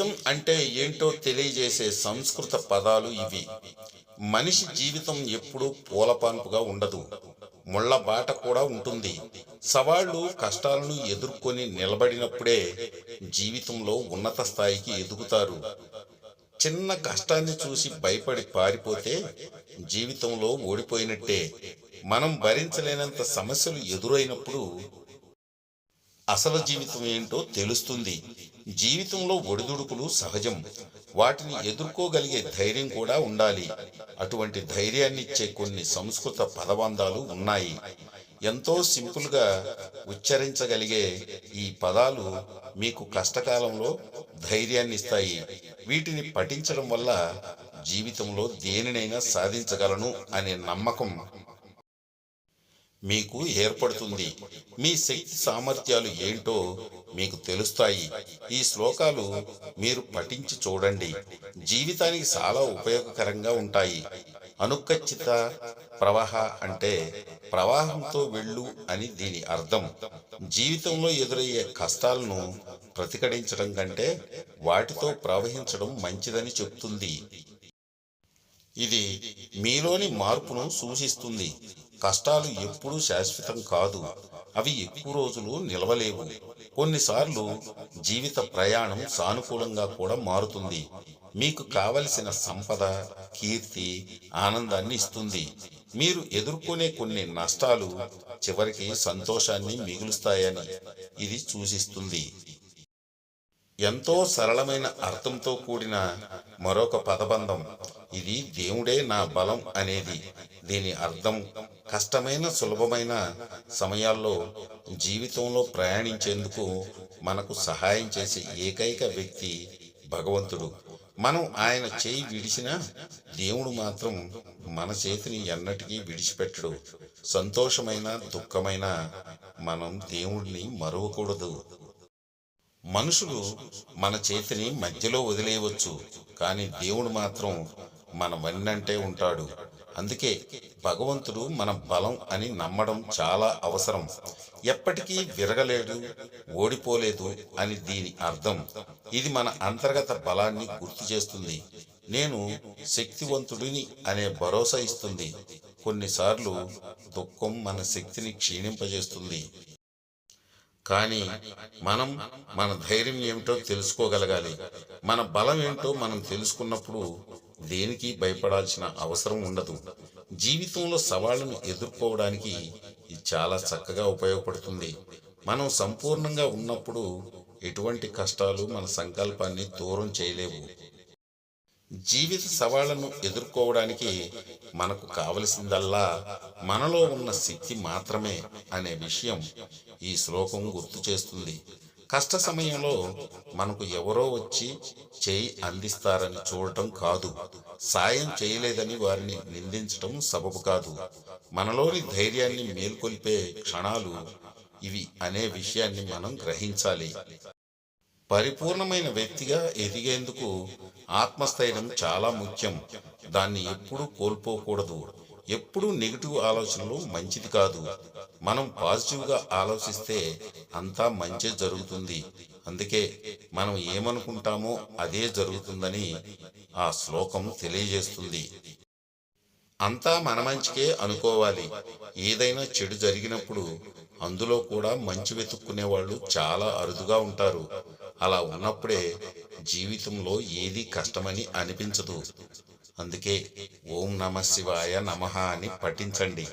జీవితం అంటే ఏంటో తెలియజేసే సంస్కృత పదాలు ఇవి. మనిషి జీవితం ఎప్పుడూ పూలపాన్పుగా ఉండదు. ముళ్ళ బాట కూడా ఉంటుంది. సవాళ్ళు కష్టాలను ఎదుర్కొని నిలబడినప్పుడే జీవితంలో ఉన్నత స్థాయికి ఎదుగుతారు. చిన్న కష్టాన్ని చూసి భయపడి పారిపోతే జీవితంలో ఓడిపోయినట్టే. మనం భరించలేనంత సమస్యలు ఎదురైనప్పుడు అసలు జీవితం ఏంటో తెలుస్తుంది. జీవితంలో ఒడిదుడుకులు సహజం. వాటిని ఎదుర్కోగలిగే ధైర్యం కూడా ఉండాలి. అటువంటి ధైర్యాన్నిచ్చే కొన్ని సంస్కృత పదబంధాలు ఉన్నాయి. ఎంతో సింపుల్గా ఉచ్చరించగలిగే ఈ పదాలు మీకు కష్టకాలంలో ధైర్యాన్ని ఇస్తాయి వీటిని పఠించడం వల్ల జీవితంలో దేనినైనా సాధించగలను అనే నమ్మకం మీకు ఏర్పడుతుంది. మీ శక్తి సామర్థ్యాలు ఏంటో మీకు తెలుస్తాయి. ఈ శ్లోకాలు మీరు పఠించి చూడండి. జీవితానికి చాలా ఉపయోగకరంగా ఉంటాయి. అనుకచ్చిత ప్రవాహ అంటే ప్రవాహంతో వెళ్ళు అని దీని అర్థం. జీవితంలో ఎదురయ్యే కష్టాలను ప్రతిఘటించడం కంటే వాటితో ప్రవహించడం మంచిదని చెప్తుంది. ఇది మీలోని మార్పును సూచిస్తుంది. కష్టాలు ఎప్పుడూ శాశ్వతం కాదు. అవి ఎక్కువ రోజులు నిలవలేవు. కొన్నిసార్లు జీవిత ప్రయాణం సానుకూలంగా కూడా మారుతుంది. మీకు కావలసిన సంపద కీర్తి ఆనందాన్ని ఇస్తుంది. మీరు ఎదుర్కొనే కొన్ని నష్టాలు చివరికి సంతోషాన్ని మిగులుస్తాయని ఇది సూచిస్తుంది. ఎంతో సరళమైన అర్థంతో కూడిన మరొక పదబంధం. ఇది దేవుడే నా బలం అనేది. దీని అర్థం కష్టమైన సులభమైన సమయాల్లో జీవితంలో ప్రయాణించేందుకు మనకు సహాయం చేసే ఏకైక వ్యక్తి భగవంతుడు. మనం ఆయన చేయి విడిచినా దేవుడు మాత్రం మన చేతిని ఎన్నటికీ విడిచిపెట్టడు. సంతోషమైన దుఃఖమైన మనం దేవుడిని మరవకూడదు. మనుషులు మన చేతిని మధ్యలో వదిలేయవచ్చు కానీ దేవుడు మాత్రం మన వెన్నంటే ఉంటాడు. అందుకే భగవంతుడు మన బలం అని నమ్మడం చాలా అవసరం. ఎప్పటికీ విరగలేడు ఓడిపోలేదు అని దీని అర్థం. ఇది మన అంతర్గత బలాన్ని గుర్తు చేస్తుంది. నేను శక్తివంతుడిని అనే భరోసా ఇస్తుంది. కొన్నిసార్లు దుఃఖం మన శక్తిని క్షీణింపజేస్తుంది. కానీ మనం మన ధైర్యం ఏమిటో తెలుసుకోగలగాలి. మన బలం ఏంటో మనం తెలుసుకున్నప్పుడు దేనికి భయపడాల్సిన అవసరం ఉండదు. జీవితంలో సవాళ్ళను ఎదుర్కోవడానికి ఇది చాలా చక్కగా ఉపయోగపడుతుంది. మనం సంపూర్ణంగా ఉన్నప్పుడు ఎటువంటి కష్టాలు మన సంకల్పాన్ని దూరం చేయలేవు. జీవిత సవాళ్ళను ఎదుర్కోవడానికి మనకు కావలసిందల్లా మనలో ఉన్న శక్తి మాత్రమే అనే విషయం ఈ శ్లోకం గుర్తు చేస్తుంది. కష్ట సమయంలో మనకు ఎవరో వచ్చి చేయి అందిస్తారని చూడటం కాదు. సాయం చేయలేదని వారిని నిందించటం సబబు కాదు. మనలోని ధైర్యాన్ని మేల్కొల్పే క్షణాలు ఇవి అనే విషయాన్ని మనం గ్రహించాలి. పరిపూర్ణమైన వ్యక్తిగా ఎదిగేందుకు ఆత్మస్థైర్యం చాలా ముఖ్యం. దాన్ని ఎప్పుడూ కోల్పోకూడదు. ఎప్పుడూ నెగిటివ్ ఆలోచనలు మంచిది కాదు. మనం పాజిటివ్గా ఆలోచిస్తే అంతా మంచి జరుగుతుంది. అందుకే మనం ఏమనుకుంటామో అదే జరుగుతుందని ఆ శ్లోకం తెలియజేస్తుంది. అంతా మన మంచికే అనుకోవాలి. ఏదైనా చెడు జరిగినప్పుడు అందులో కూడా మంచి వెతుక్కునే వాళ్ళు చాలా అరుదుగా ఉంటారు. అలా ఉన్నప్పుడే జీవితంలో ఏది కష్టమని అనిపించదు. అందుకే ఓం నమ శివాయ నమ అని పఠించండి.